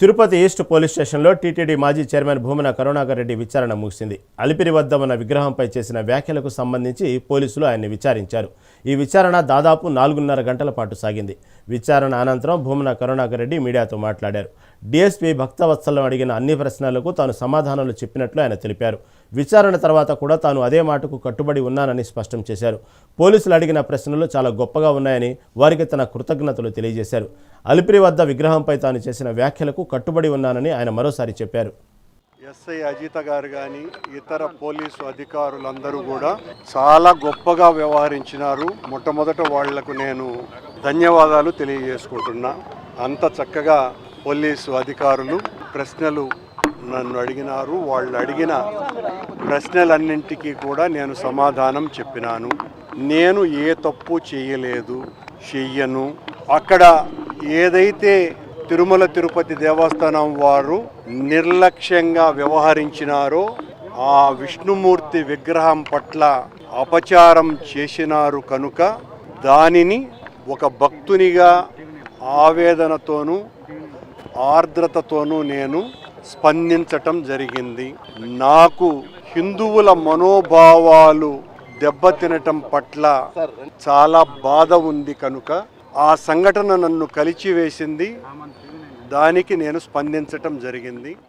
Tirupati east police స్టేషన్లో TTD మాజీ chairman Bhumana Karunakar Reddy విచారణ ముగిసింది. అలిపిరి వద్ద ఉన్న విగ్రహంపై చేసిన వ్యాఖ్యలకు సంబంధించి పోలీసులు ఆయన్ని విచారించారు. ఈ విచారణ దాదాపు నాలుగున్నర గంటల పాటు సాగింది. విచారణ అనంతరం భూమన కరుణాకర్ రెడ్డి మీడియాతో మాట్లాడారు. డీఎస్పీ భక్తవత్సలం అడిగిన అన్ని ప్రశ్నలకు తాను సమాధానాలు చెప్పినట్లు ఆయన తెలిపారు. విచారణ తర్వాత కూడా తాను అదే మాటకు కట్టుబడి ఉన్నానని స్పష్టం చేశారు. పోలీసులు అడిగిన ప్రశ్నలు చాలా గొప్పగా ఉన్నాయని వారికి తన కృతజ్ఞతలు తెలియజేశారు. అలిపిరి వద్ద విగ్రహంపై తాను చేసిన వ్యాఖ్యలకు కట్టుబడి ఉన్నానని ఆయన మరోసారి చెప్పారు. ఎస్ఐ అజిత గారు కానీ ఇతర పోలీసు అధికారులందరూ కూడా చాలా గొప్పగా వ్యవహరించినారు. మొట్టమొదట వాళ్ళకు నేను ధన్యవాదాలు తెలియజేసుకుంటున్నా. అంత చక్కగా పోలీసు అధికారులు ప్రశ్నలు నన్ను అడిగినారు. వాళ్ళు అడిగిన ప్రశ్నలన్నింటికీ కూడా నేను సమాధానం చెప్పినాను. నేను ఏ తప్పు చేయలేదు చెయ్యను. అక్కడ ఏదైతే తిరుమల తిరుపతి దేవస్థానం వారు నిర్లక్ష్యంగా వ్యవహరించినారో ఆ విష్ణుమూర్తి విగ్రహం పట్ల అపచారం చేసినారు కనుక దానిని ఒక భక్తునిగా ఆవేదనతోనూ ఆర్ద్రతతోనూ నేను స్పందించటం జరిగింది. నాకు హిందువుల మనోభావాలు దెబ్బతినటం పట్ల చాలా బాధ ఉంది కనుక ఆ సంఘటన నన్ను కలిచివేసింది. దానికి నేను స్పందించటం జరిగింది.